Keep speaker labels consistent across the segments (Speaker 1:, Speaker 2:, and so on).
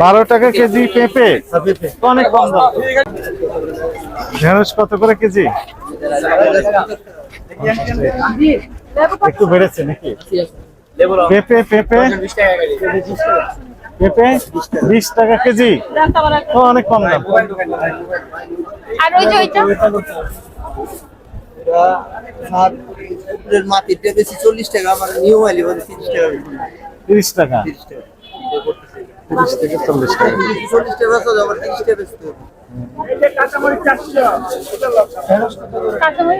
Speaker 1: বারো টাকা কেজি পেঁপে। অনেক কম দাম। ঢেঁড়স কত করে কেজি? একটু বেড়েছে নাকি? পেঁপে পেঁপে। পেঁপে বিশ টাকা কেজি। তো অনেক কম দাম।
Speaker 2: আর ওই যে ওইটা?
Speaker 3: মাটিটা বেশি চল্লিশ টাকা আমার নিউ বলে তিরিশ টাকা।
Speaker 1: তিরিশ টাকা।
Speaker 3: তিরিশ টাকা।
Speaker 1: তিরিশ থেকে চল্লিশ টাকা।
Speaker 3: চল্লিশ টাকা তিরিশ টাকা বেচতে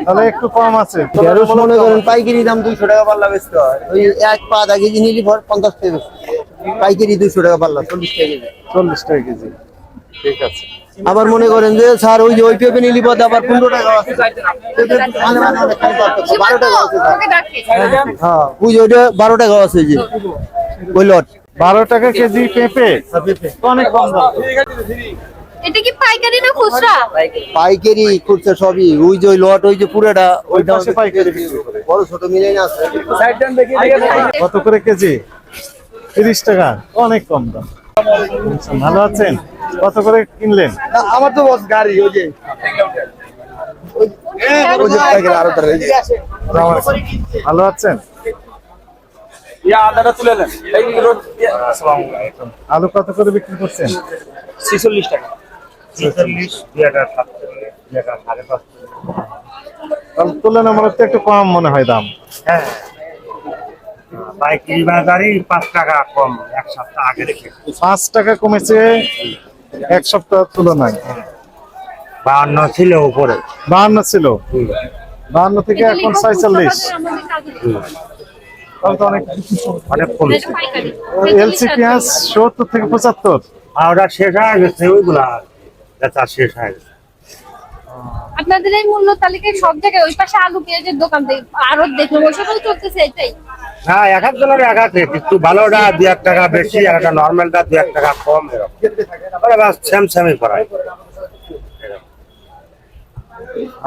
Speaker 1: তাহলে একটু কম আছে।
Speaker 3: ঢেঁড়স মনে করেন পাইকারি দাম দুইশো টাকা পাল্লা বেচতে হয়। ওই এক পা আধা কেজি নিলি পর পঞ্চাশ টাকা বেচতে পাইকারি দুইশো টাকা পাল্লা চল্লিশ টাকা কেজি।
Speaker 1: চল্লিশ টাকা কেজি। ঠিক আছে।
Speaker 3: আবার মনে করেন যে স্যার ওই যে ওই পেঁপে নিলি পর আবার পনেরো টাকা আছে। মানে মানে পার্থক্য। বারো টাকা আছে হ্যাঁ ওই যে ওইটা বারো টাকা আছে যে। ওই লট।
Speaker 1: বারো টাকা কেজি পেঁপে। অনেক কম দাম।
Speaker 2: এটা কি পাইকারি না খুচরা?
Speaker 3: পাইকারি খুচরা সবই। ওই যে ওই লট ওই যে পুরোটা ওইটা
Speaker 1: পাশে পাইকারি।
Speaker 3: বড় ছোট মিলে না আছে।
Speaker 1: কত করে কেজি? তিরিশ টাকা। অনেক কম দাম। ভালো আছেন? কত করে কিনলেন?
Speaker 3: আমার তো বস গাড়ি ওই যে। ওই যে
Speaker 1: আলু কত করে বিক্রি করছেন?
Speaker 4: ছিচল্লিশ টাকা। ছিচল্লিশ দুই হাজার দুই হাজার সাড়ে পাঁচচল্লিশ
Speaker 1: তাহলে তুলনামূলক তো একটু কম মনে হয় দাম।
Speaker 4: হ্যাঁ। পাইকারি বাজারই পাঁচ টাকা কম এক সপ্তাহ আগে রেখে
Speaker 1: পাঁচ টাকা কমেছে এক সপ্তাহ তুলনায়।
Speaker 4: বাহান্ন ছিল উপরে।
Speaker 1: বাহান্ন ছিল। বাহান্ন থেকে এখন ছয়চল্লিশ। তাহলে তো অনেক
Speaker 4: অনেক
Speaker 2: এটা
Speaker 1: এলসি পেঁয়াজ সত্তর থেকে পঁচাত্তর।
Speaker 4: আর ওটা শেষ হয়ে গেছে ওইগুলা বেচা শেষ হয়ে গেছে।
Speaker 2: আপনাদের এই মূল্য তালিকায় সব জায়গায় ওই পাশে আলু পেঁয়াজের দোকান আরও দেখলাম ওই সাথেও চলতেছে এটাই।
Speaker 4: হ্যাঁ এক একজনের এক এক রেট একটু ভালোটা দু এক টাকা বেশি আর একটা নর্মালটা দু এক টাকা কম এরকম। ওরা বাস সেম সেমই করায়।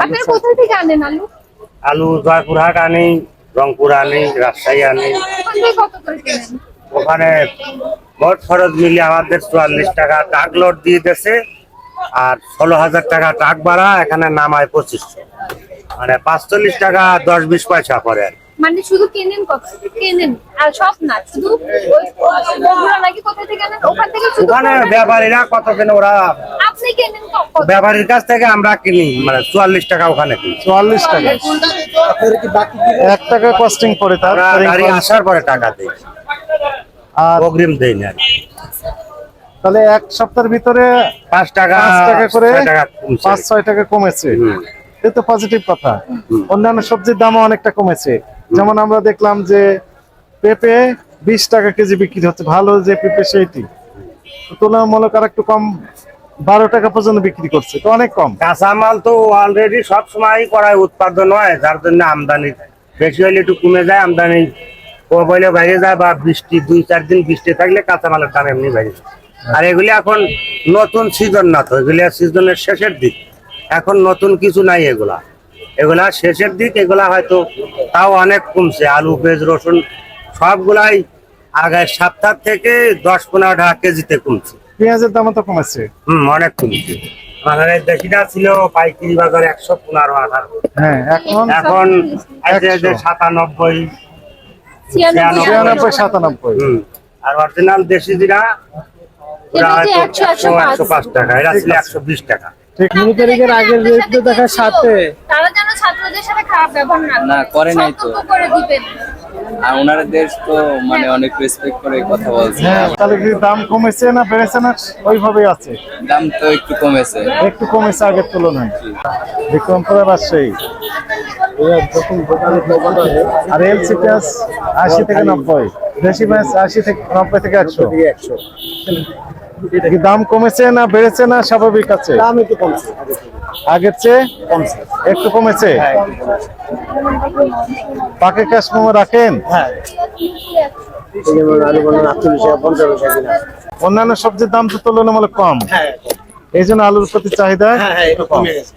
Speaker 2: আপনারা কোথা থেকে আনেন আলু?
Speaker 4: আলু জয়পুরহাট আনি। রংপুর আনি রাজশাহী আনি
Speaker 2: ওখান
Speaker 4: মোট খরচ মিলিয়ে আমাদের চুয়াল্লিশ টাকা ট্রাক লোড দিয়ে দিয়েছে আর ষোলো হাজার টাকা ট্রাক ভাড়া এখানে নামায় পঁচিশশো। মানে পাঁচচল্লিশ টাকা দশ বিশ পয়সা পরে
Speaker 2: মানে শুধু কেনেন কেনেন আর সব না শুধু ওই বগুড়া নাকি কোথা থেকে আনেন ওখান থেকে
Speaker 4: ওখানে ব্যাপারীরা কত কেন ওরা
Speaker 2: আপনি কেনেন ক- কত
Speaker 4: ব্যাপারীর কাছ থেকে আমরা কিনি মানে চুয়াল্লিশ টাকা ওখানে। কিনি
Speaker 1: চুয়াল্লিশ টাকা। এক টাকা কস্টিং পড়ে তার
Speaker 4: গাড়ি আসার পরে টাকা দিই।
Speaker 1: আর
Speaker 4: অগ্রিম দেই না।
Speaker 1: তাহলে এক সপ্তাহের ভিতরে
Speaker 4: পাঁচ টাকা
Speaker 1: পাঁচ টাকা করে
Speaker 4: টাকা
Speaker 1: পাঁচ ছয় টাকা কমেছে।
Speaker 4: হুম।
Speaker 1: এ তো পজিটিভ কথা। অন্যান্য সবজির দামও অনেকটা কমেছে। যেমন আমরা দেখলাম যে পেঁপে বিশ টাকা কেজি বিক্রি হচ্ছে। ভালো যে পেঁপে সেইটি। তো তুলনামূলক আর একটু কম বারো টাকা পর্যন্ত বিক্রি করছে, তো অনেক কম।
Speaker 4: কাঁচামাল তো অলরেডি সব সময় করায়, উৎপাদন হয়, যার জন্য আমদানি বেশি হলে একটু কমে যায়, আমদানি ও বলে বাইরে যায় বা বৃষ্টি, দুই, চার দিন বৃষ্টি থাকলে কাঁচামালের দাম এমনি বাইরে। আর এগুলি এখন নতুন সিজন না তো, এগুলি সিজনের শেষের দিক। এখন নতুন কিছু নাই এগুলা। এগুলা শেষের দিক, এগুলা হয়তো তাও অনেক কমছে। আলু, পেঁয়াজ, রসুন সবগুলাই আগের সপ্তাহ থেকে দশ পনেরো টাকা কেজিতে কমছে।
Speaker 1: পেঁয়াজের দামও তো কমেছে।
Speaker 4: হম অনেক কমছে। দেশিটা ছিল পাইকারি বাজার একশো পনেরো আঠারো
Speaker 1: হ্যাঁ এখন
Speaker 4: এখন। সাতানব্বই
Speaker 2: ছিয়ানব্বই
Speaker 1: সাতানব্বই।
Speaker 4: হম আর অরিজিনাল দেশি জিরা
Speaker 2: একশো,
Speaker 4: পাঁচ। টাকা এরা ছিল একশো বিশ টাকা।
Speaker 1: ঠিক
Speaker 2: তারিখের আগের রেট তো দেখার সাথে। তারা যেন ছাত্রদের সাথে খারাপ ব্যবহার না
Speaker 5: না, করে নাই তো।
Speaker 2: করে দিবেন
Speaker 5: আর ওনার দেশ তো মানে অনেক রেসপেক্ট করে কথা বলছে।
Speaker 1: হ্যাঁ তাহলে কি দাম কমেছে না বেড়েছে না ওইভাবেই আছে।
Speaker 5: দাম তো একটু কমেছে।
Speaker 1: একটু কমেছে আগের তুলনায়। বিক্রমপুরা রাজশাহী। আর এলসি পেঁয়াজ আশি থেকে নব্বই। দেশি পেঁয়াজ আশি থেকে নব্বই থেকে একশো। কি দাম কমেছে না বেড়েছে না স্বাভাবিক আছে।
Speaker 3: দাম একটু কমছে।
Speaker 1: আগের চেয়ে একটু কমেছে? পাকে ক্যাশ মোমো রাখেন?
Speaker 3: হ্যাঁ।
Speaker 1: অন্যান্য সবজির দাম তো তুলনামূলক কম।
Speaker 3: হ্যাঁ।
Speaker 1: এই জন্য আলুর প্রতি চাহিদা
Speaker 3: হ্যাঁ হ্যাঁ একটু কমে। গেছে।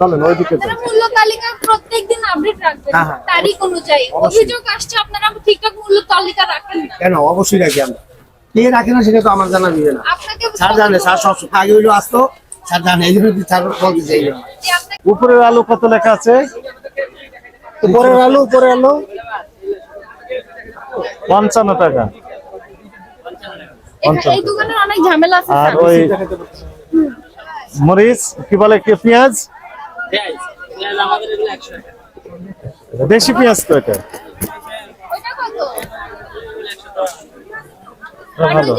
Speaker 1: চলেন ওইদিকে
Speaker 2: মূল্য তালিকা প্রত্যেকদিন আপডেট রাখবেন
Speaker 3: হ্যাঁ, হ্যাঁ।
Speaker 2: তারিখ অনুযায়ী। অভিযোগ আসছে আপনারা ঠিকঠাক মূল্য তালিকা রাখেন না।
Speaker 3: কেন? অবশ্যই রাখি আমরা। কে রাখে না সেটা তো আমার জানা দিবে না
Speaker 2: আপনাকে
Speaker 3: স্যার জানে স্যার সব আগে হইল আসতো এই জন্য বলতে চাই।
Speaker 1: উপরের আলু কত লেখা আছে? উপরের আলু উপরের আলু? পঞ্চান্ন টাকা।
Speaker 2: এখানে এই দোকানের অনেক ঝামেলা আছে
Speaker 1: আর ওই মরিচ কি বলে কি পেঁয়াজ? দেশি পেঁয়াজ তো এটা। ভালো।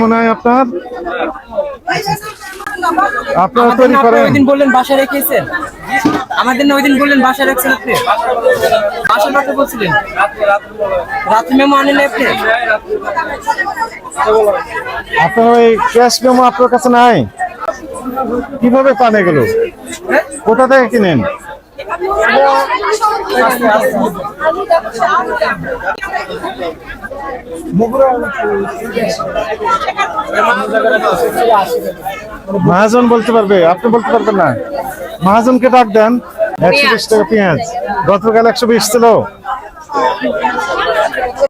Speaker 1: মনে হয় আপনার? আপনারা তৈরি
Speaker 6: আপনি
Speaker 1: করেন।
Speaker 6: ওইদিন বললেন রেখেছেন আমাদের না ওইদিন বললেন রাখছেন আপনি? বাসার কথা বলছিলেন। রাত্রি মেমো আনেন আপনি?
Speaker 1: আপনার ওই ক্যাশ মেমো আপনার কাছে নাই? কীভাবে পান এগুলো? কোথা থেকে কিনেন? মহাজন বলতে পারবে, আপনি বলতে পারবেন না। মহাজনকে ডাক দেন, একশো বিশ টাকা পেঁয়াজ। গতকাল একশো বিশ ছিল।